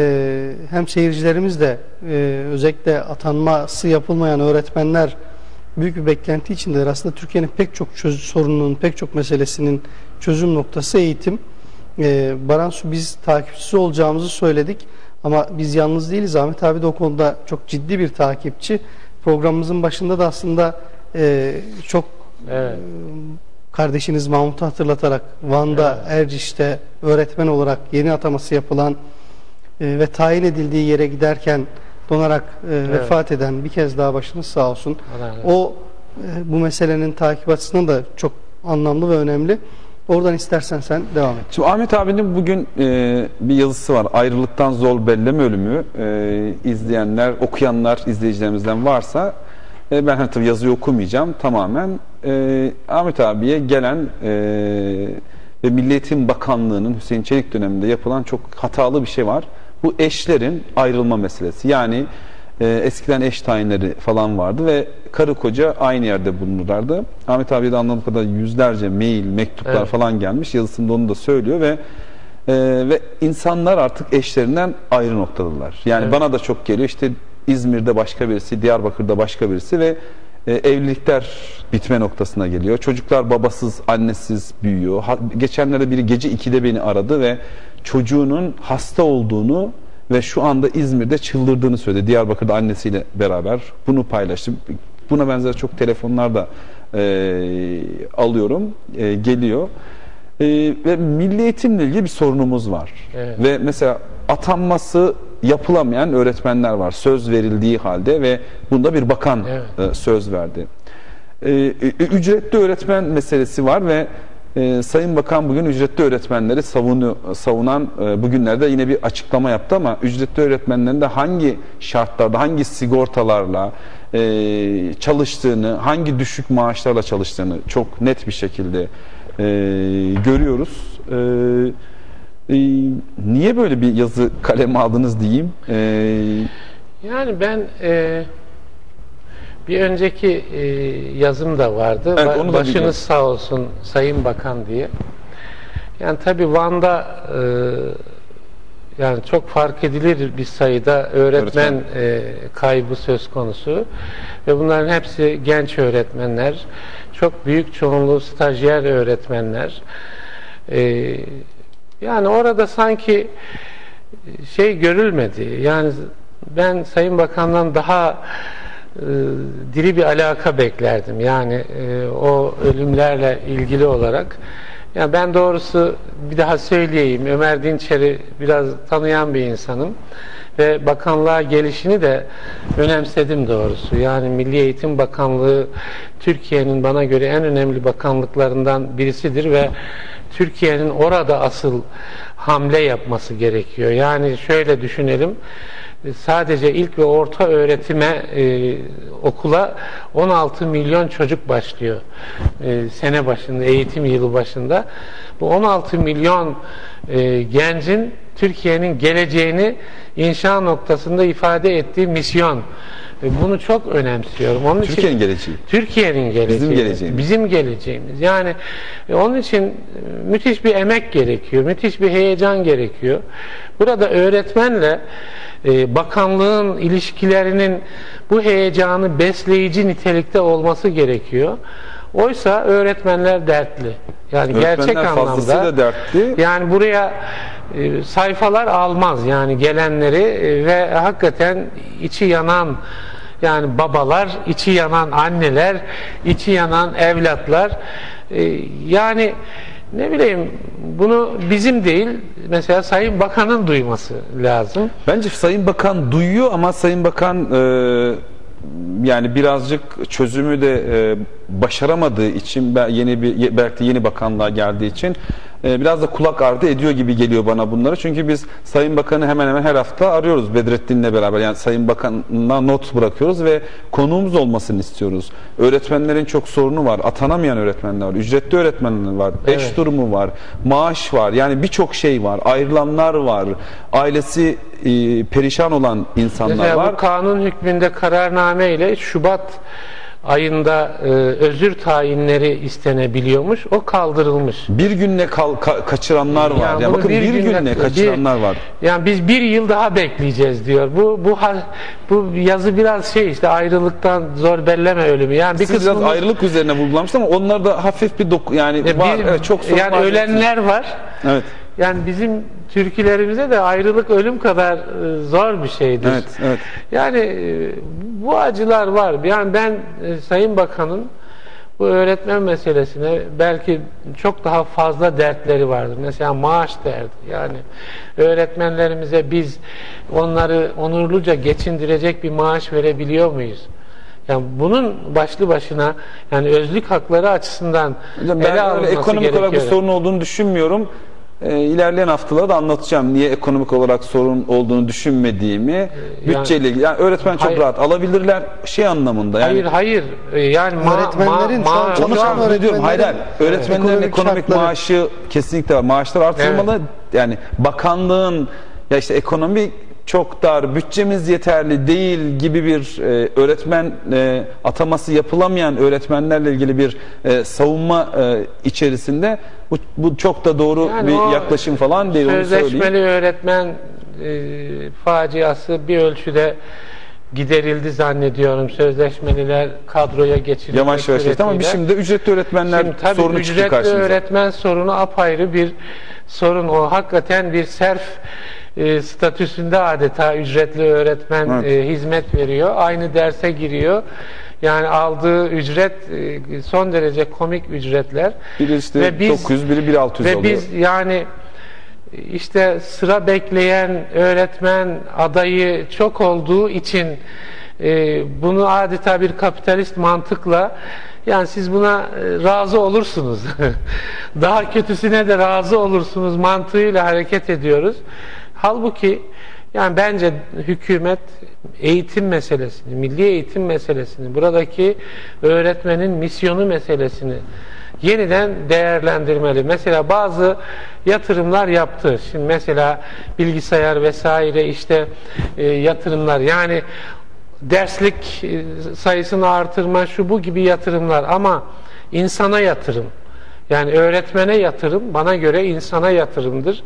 Ee, hem seyircilerimiz de e, özellikle atanması yapılmayan öğretmenler büyük bir beklenti içindeler. Aslında Türkiye'nin pek çok çöz sorununun, pek çok meselesinin çözüm noktası eğitim. Ee, Baransu biz takipçisi olacağımızı söyledik ama biz yalnız değiliz. Ahmet abi de o konuda çok ciddi bir takipçi. Programımızın başında da aslında e, çok Evet. kardeşiniz Mahmut'u hatırlatarak Van'da Erciş'te öğretmen olarak yeni ataması yapılan e, ve tayin edildiği yere giderken donarak e, vefat eden bir kez daha başınız sağ olsun. Razı O e, bu meselenin takip açısından da çok anlamlı ve önemli. Oradan istersen sen devam et. Şimdi Ahmet abinin bugün e, bir yazısı var. Ayrılıktan zor belleme ölümü. E, izleyenler, okuyanlar, izleyicilerimizden varsa e, ben hani tabii yazıyı okumayacağım. Tamamen e, Ahmet abiye gelen e, ve Milli Eğitim Bakanlığı'nın Hüseyin Çelik döneminde yapılan çok hatalı bir şey var. Bu eşlerin ayrılma meselesi. Yani e, eskiden eş tayinleri falan vardı ve karı koca aynı yerde bulunurlardı. Ahmet abiye de anladığım kadarıyla yüzlerce mail, mektuplar Evet. falan gelmiş. Yazısında onu da söylüyor ve e, ve insanlar artık eşlerinden ayrı noktadalar. Yani Evet. bana da çok geliyor. İşte İzmir'de başka birisi, Diyarbakır'da başka birisi ve e, evlilikler bitme noktasına geliyor. Çocuklar babasız, annesiz büyüyor. Ha, geçenlerde biri gece 2'de beni aradı ve çocuğunun hasta olduğunu ve şu anda İzmir'de çıldırdığını söyledi. Diyarbakır'da annesiyle beraber bunu paylaştım. Buna benzer çok telefonlar da e, alıyorum, e, geliyor. E, ve milli eğitimle ilgili bir sorunumuz var. Evet. Ve mesela atanması yapılamayan öğretmenler var. Söz verildiği halde ve bunda bir bakan Evet. e, söz verdi. E, ücretli öğretmen meselesi var ve e, Sayın Bakan bugün ücretli öğretmenleri savunu, savunan e, bugünlerde yine bir açıklama yaptı ama ücretli öğretmenlerin de hangi şartlarda, hangi sigortalarla e, çalıştığını, hangi düşük maaşlarla çalıştığını çok net bir şekilde e, görüyoruz. E, e, niye böyle bir yazı kaleme aldınız diyeyim? E, Yani ben e, bir önceki e, yazım da vardı. Evet, onu da Başınız biliyorum. sağ olsun Sayın Bakan diye. Yani tabii Van'da e, yani çok fark edilir bir sayıda öğretmen, e, kaybı söz konusu ve bunların hepsi genç öğretmenler. Çok büyük çoğunluğu stajyer öğretmenler. E, yani orada sanki şey görülmedi. Yani ben Sayın Bakan'dan daha e, diri bir alaka beklerdim. Yani e, o ölümlerle ilgili olarak. Yani ben doğrusu bir daha söyleyeyim. Ömer Dinçer'i biraz tanıyan bir insanım. Ve bakanlığa gelişini de önemsedim doğrusu. Yani Milli Eğitim Bakanlığı Türkiye'nin bana göre en önemli bakanlıklarından birisidir ve Türkiye'nin orada asıl hamle yapması gerekiyor. Yani şöyle düşünelim. Sadece ilk ve orta öğretime e, okula 16 milyon çocuk başlıyor e, sene başında, eğitim yılı başında. Bu 16 milyon e, gencin Türkiye'nin geleceğini inşa noktasında ifade ettiği misyon. Bunu çok önemsiyorum. Onun için- Türkiye'nin geleceği. Türkiye'nin geleceği. Bizim geleceğimiz. Bizim geleceğimiz. Yani e, onun için e, müthiş bir emek gerekiyor. Müthiş bir heyecan gerekiyor. Burada öğretmenle e, bakanlığın ilişkilerinin bu heyecanı besleyici nitelikte olması gerekiyor. Oysa öğretmenler dertli. Yani gerçek Öğretmenler anlamda fazlasıyla dertli. yani buraya e, sayfalar almaz yani gelenleri e, ve hakikaten içi yanan yani babalar, içi yanan anneler, içi yanan evlatlar e, yani ne bileyim bunu bizim değil mesela Sayın Bakan'ın duyması lazım. Bence Sayın Bakan duyuyor ama Sayın Bakan e, yani birazcık çözümü de e, başaramadığı için be- yeni bir belki de yeni bakanlığa geldiği için biraz da kulak ardı ediyor gibi geliyor bana bunları. Çünkü biz Sayın Bakan'ı hemen hemen her hafta arıyoruz Bedrettin'le beraber. Yani Sayın Bakan'la not bırakıyoruz ve konuğumuz olmasını istiyoruz. Öğretmenlerin çok sorunu var. Atanamayan öğretmenler var. Ücretli öğretmenler var. Eş Evet. durumu var. Maaş var. Yani birçok şey var. Ayrılanlar var. Ailesi e, perişan olan insanlar Mesela var. bu kanun hükmünde kararname ile Şubat ayında e, özür tayinleri istenebiliyormuş. O kaldırılmış. Bir günle kal- ka- kaçıranlar var. Yani Yani, bakın bir bir, günle- günle bir- kaçıranlar var. Yani biz bir yıl daha bekleyeceğiz diyor. Bu bu bu yazı biraz şey işte ayrılıktan zor belleme ölümü. Yani bir Siz biraz kısmımız- ayrılık üzerine vurgulamıştım ama onlar da hafif bir doku yani e, var. bir- evet, çok yani ölenler var. Evet. Yani bizim türkülerimize de ayrılık ölüm kadar e, zor bir şeydir. Evet, evet. Yani e, bu acılar var. Yani ben e, Sayın Bakan'ın bu öğretmen meselesine belki çok daha fazla dertleri vardır. Mesela maaş derdi. Yani öğretmenlerimize biz onları onurluca geçindirecek bir maaş verebiliyor muyuz? Yani bunun başlı başına yani özlük hakları açısından Hocam ele ben öyle alınması ekonomik olarak bir sorun olduğunu düşünmüyorum. Ee, ilerleyen haftalarda anlatacağım niye ekonomik olarak sorun olduğunu düşünmediğimi. yani- bütçeyle ilgili. Yani öğretmen çok Hayır. rahat alabilirler şey anlamında. Yani Hayır hayır Ee, yani ma- Öğretmenlerin ma- şu an ma- çalışan an öğretmenlerin- diyorum. Hayır, hayır. Öğretmenlerin Ekonomik ekonomik, şartları. maaşı kesinlikle var. Maaşlar artırılmalı. Yani bakanlığın ya işte ekonomi çok dar, bütçemiz yeterli değil gibi bir e, öğretmen e, ataması yapılamayan öğretmenlerle ilgili bir e, savunma e, içerisinde bu, bu çok da doğru Yani bir yaklaşım falan değil. Sözleşmeli öğretmen e, faciası bir ölçüde giderildi zannediyorum. Sözleşmeliler kadroya geçirilmek Yavaş yavaş geçti ama suretiyle. şimdi ücretli öğretmenler Şimdi tabii sorunu çıktı ücretli karşımıza. öğretmen sorunu apayrı bir sorun. O hakikaten bir serf e, statüsünde adeta ücretli öğretmen Evet. e, hizmet veriyor. Aynı derse giriyor. Yani aldığı ücret e, son derece komik ücretler. Biri işte Ve biz- 900, biri 1600 Ve oluyor. biz yani işte sıra bekleyen öğretmen adayı çok olduğu için e, bunu adeta bir kapitalist mantıkla yani siz buna e, razı olursunuz. Daha kötüsüne de razı olursunuz mantığıyla hareket ediyoruz. Halbuki yani bence hükümet eğitim meselesini, milli eğitim meselesini, buradaki öğretmenin misyonu meselesini yeniden değerlendirmeli. Mesela bazı yatırımlar yaptı. Şimdi mesela bilgisayar vesaire işte e, yatırımlar yani derslik e, sayısını artırma şu bu gibi yatırımlar ama insana yatırım. Yani öğretmene yatırım bana göre insana yatırımdır.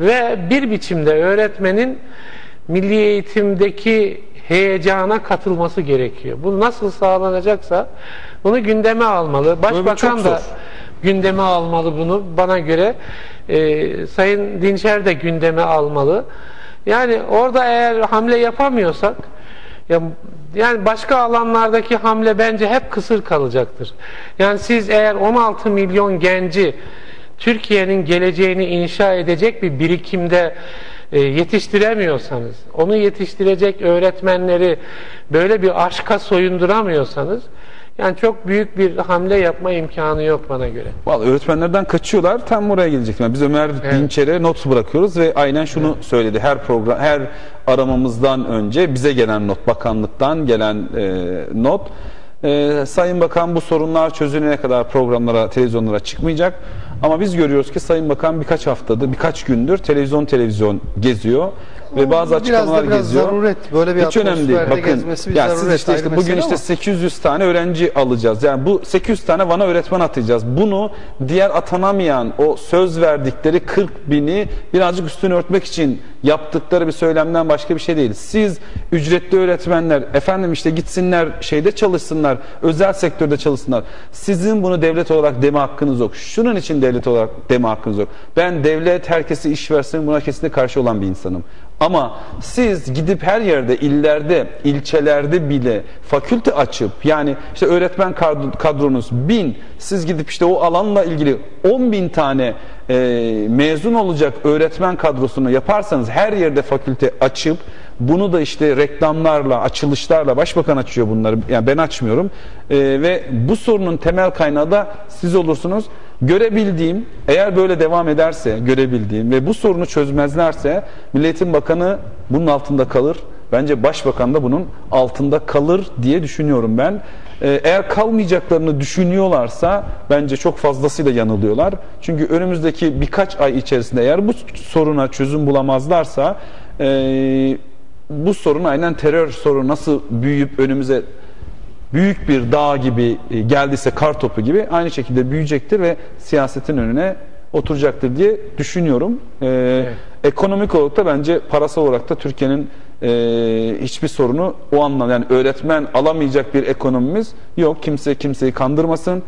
Ve bir biçimde öğretmenin milli eğitimdeki heyecana katılması gerekiyor. Bu nasıl sağlanacaksa bunu gündeme almalı. Başbakan da gündeme almalı bunu bana göre. Ee, Sayın Dinçer de gündeme almalı. Yani orada eğer hamle yapamıyorsak ya, yani başka alanlardaki hamle bence hep kısır kalacaktır. Yani siz eğer 16 milyon genci Türkiye'nin geleceğini inşa edecek bir birikimde e, yetiştiremiyorsanız, onu yetiştirecek öğretmenleri böyle bir aşka soyunduramıyorsanız yani çok büyük bir hamle yapma imkanı yok bana göre. Vallahi öğretmenlerden kaçıyorlar. Tam oraya gelecektim. Yani biz Ömer Evet. Dinçer'e not bırakıyoruz ve aynen şunu söyledi. Her program, her aramamızdan önce bize gelen not, bakanlıktan gelen e, not. E, Sayın Bakan bu sorunlar çözülene kadar programlara, televizyonlara çıkmayacak. Ama biz görüyoruz ki Sayın Bakan birkaç haftadır, birkaç gündür televizyon televizyon geziyor ve bazı Biraz da açıklamalar biraz geziyor. zaruret. Böyle bir Hiç önemli değil. Bakın ya siz işte, işte bugün işte ama. 800 tane öğrenci alacağız. Yani bu 800 tane bana öğretmen atacağız. Bunu diğer atanamayan o söz verdikleri 40 bini birazcık üstünü örtmek için yaptıkları bir söylemden başka bir şey değil. Siz ücretli öğretmenler efendim işte gitsinler şeyde çalışsınlar, özel sektörde çalışsınlar. Sizin bunu devlet olarak deme hakkınız yok. Şunun için devlet olarak deme hakkınız yok. Ben devlet herkese iş versin buna kesinlikle karşı olan bir insanım. Ama siz gidip her yerde, illerde, ilçelerde bile fakülte açıp yani işte öğretmen kadro- kadronuz bin, siz gidip işte o alanla ilgili 10 bin tane e, mezun olacak öğretmen kadrosunu yaparsanız her yerde fakülte açıp bunu da işte reklamlarla, açılışlarla başbakan açıyor bunları. Yani ben açmıyorum. E, ve bu sorunun temel kaynağı da siz olursunuz. Görebildiğim, eğer böyle devam ederse görebildiğim ve bu sorunu çözmezlerse Milli Eğitim Bakanı bunun altında kalır. Bence Başbakan da bunun altında kalır diye düşünüyorum ben. Ee, eğer kalmayacaklarını düşünüyorlarsa bence çok fazlasıyla yanılıyorlar. Çünkü önümüzdeki birkaç ay içerisinde eğer bu soruna çözüm bulamazlarsa e, bu sorun aynen terör sorunu nasıl büyüyüp önümüze büyük bir dağ gibi e, geldiyse kar topu gibi aynı şekilde büyüyecektir ve siyasetin önüne oturacaktır diye düşünüyorum. Ee, Ekonomik olarak da bence parasal olarak da Türkiye'nin e, hiçbir sorunu o anlamda yani öğretmen alamayacak bir ekonomimiz yok. Kimse kimseyi kandırmasın.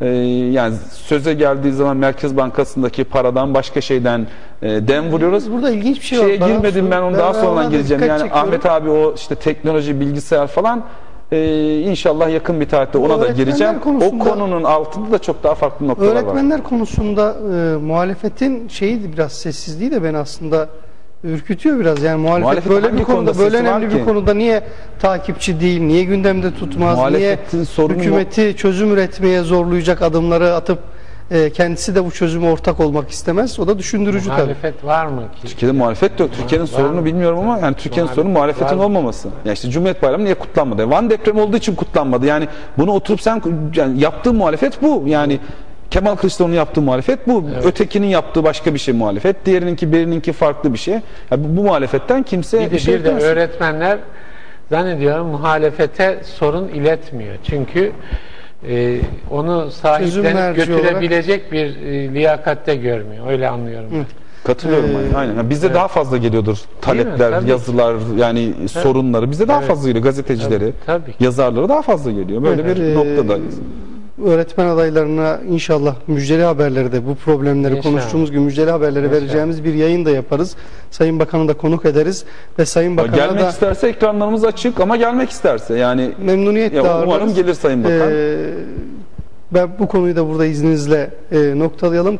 Ee, yani söze geldiği zaman Merkez Bankası'ndaki paradan başka şeyden e, dem vuruyoruz. Burada ilginç bir şey Şeye var. girmedim ben onu daha ona sonradan da gireceğim. Yani çekiyorum. Ahmet abi o işte teknoloji, bilgisayar falan e, inşallah yakın bir tarihte ona da öğretmenler gireceğim. o konunun altında da çok daha farklı noktalar var. Öğretmenler konusunda e, muhalefetin şeyi biraz sessizliği de beni aslında ürkütüyor biraz. Yani muhalefet, Muhalefet böyle bir konuda konuda böyle önemli bir konuda niye takipçi değil, niye gündemde tutmaz, Muhalefetin niye hükümeti çözüm üretmeye zorlayacak adımları atıp e, kendisi de bu çözüme ortak olmak istemez. O da düşündürücü tabii. Muhalefet var mı ki? Türkiye'de muhalefet de yok. Türkiye'nin Var sorunu mı? bilmiyorum ama yani Türkiye'nin sorunu muhalefetin var. olmaması. Yani işte Cumhuriyet Bayramı niye kutlanmadı? Van depremi olduğu için kutlanmadı. Yani bunu oturup sen yani yaptığın muhalefet bu. Yani Kemal Kılıçdaroğlu'nun yaptığı muhalefet bu. Ötekinin yaptığı başka bir şey muhalefet. Diğerininki birininki farklı bir şey. Yani bu, bu muhalefetten kimse Bir de, şey bir de öğretmenler zannediyorum muhalefete sorun iletmiyor. Çünkü e, onu sahiplenip götürebilecek bir e, liyakatte görmüyor. Öyle anlıyorum. ben. Katılıyorum. Ee, aynen. Yani bizde daha fazla geliyordur talepler, Tabii. yazılar, yani sorunları. Bizde daha Evet. fazla geliyor. Gazetecileri, Tabii, tabii. yazarları daha fazla geliyor. Böyle Evet, bir e, noktadayız. Öğretmen adaylarına inşallah müjdeli haberleri de bu problemleri İnşallah. konuştuğumuz gibi müjdeli haberleri İnşallah. vereceğimiz bir yayın da yaparız. Sayın Bakanı da konuk ederiz ve Sayın Bakan'a Gelmek da isterse ekranlarımız açık ama gelmek isterse yani memnuniyetle ya, ağırlarız. umarım gelir Sayın Bakan. Ee, ben bu konuyu da burada izninizle e, noktalayalım.